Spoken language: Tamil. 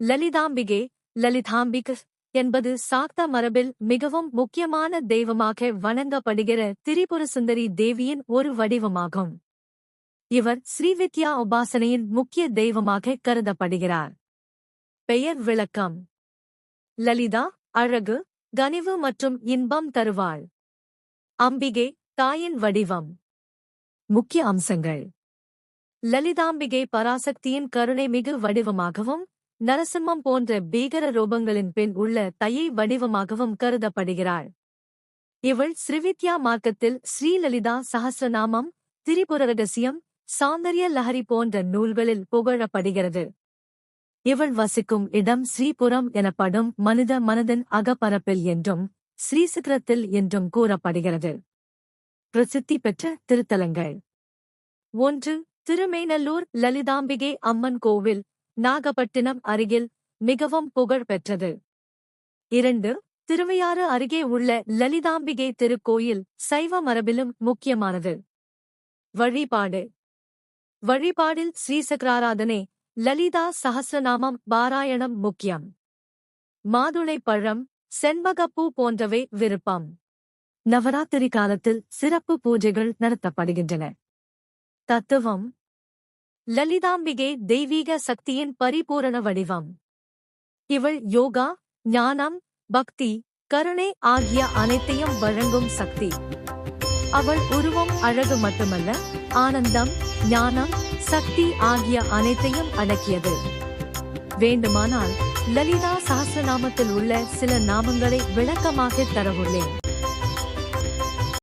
லலிதாம்பிகே லலிதாம்பிக் என்பது சாக்த மரபில் மிகவும் முக்கியமான தெய்வமாக வணங்கப்படுகிற திரிபுர சுந்தரி தேவியின் ஒரு வடிவமாகும். இவர் ஸ்ரீவித்யா உபாசனையின் முக்கிய தெய்வமாக கருதப்படுகிறார். பெயர் விளக்கம். லலிதா அழகு கனிவு மற்றும் இன்பம் தருவாள். அம்பிகே தாயின் வடிவம். முக்கிய அம்சங்கள். லலிதாம்பிகை பராசக்தியின் கருணைமிகு வடிவமாகவும் நரசிம்மம் போன்ற பீகர ரூபங்களின் பின் உள்ள தையை வடிவமாகவும் கருதப்படுகிறாள். இவள் ஸ்ரீவித்யா மார்க்கத்தில் ஸ்ரீலலிதா சஹஸ்ரநாமம் திரிபுர ரகசியம் சௌந்தர்ய லஹரி போன்ற நூல்களில் புகழப்படுகிறது. இவள் வசிக்கும் இடம் ஸ்ரீபுரம் எனப்படும் மனித மனதின் அகப்பரப்பில் என்றும் ஸ்ரீசிகரத்தில் என்றும் கூறப்படுகிறது. பிரசித்தி பெற்ற திருத்தலங்கள். ஒன்று திருமேனல்லூர் லலிதாம்பிகை அம்மன் கோவில் நாகப்பட்டினம் அருகில் மிகவும் புகழ் பெற்றது. இரண்டு திருவையாறு அருகே உள்ள லலிதாம்பிகை திருக்கோயில் சைவ மரபிலும் முக்கியமானது. வழிபாடு. வழிபாடில் ஸ்ரீசக்கராராதனை லலிதா சஹஸ்ரநாமம் பாராயணம் முக்கியம். மாதுளை பழம் செண்பகப்பூ போன்றவை விருப்பம். நவராத்திரி காலத்தில் சிறப்பு பூஜைகள் நடத்தப்படுகின்றன. தத்துவம். லலிதாம்பிகை தெய்வீக சக்தியின் பரிபூரண வடிவம். இவள் யோகா ஞானம் பக்தி கருணை ஆகிய அனைத்தையும் வழங்கும் சக்தி. அவள் உருவம் அழகு மட்டுமல்ல ஆனந்தம் ஞானம் சக்தி ஆகிய அனைத்தையும் அடக்கியது. வேண்டுமானால் லலிதா சாஸ்திரநாமத்தில் உள்ள சில நாமங்களை விளக்கமாக தரவுள்ளேன்.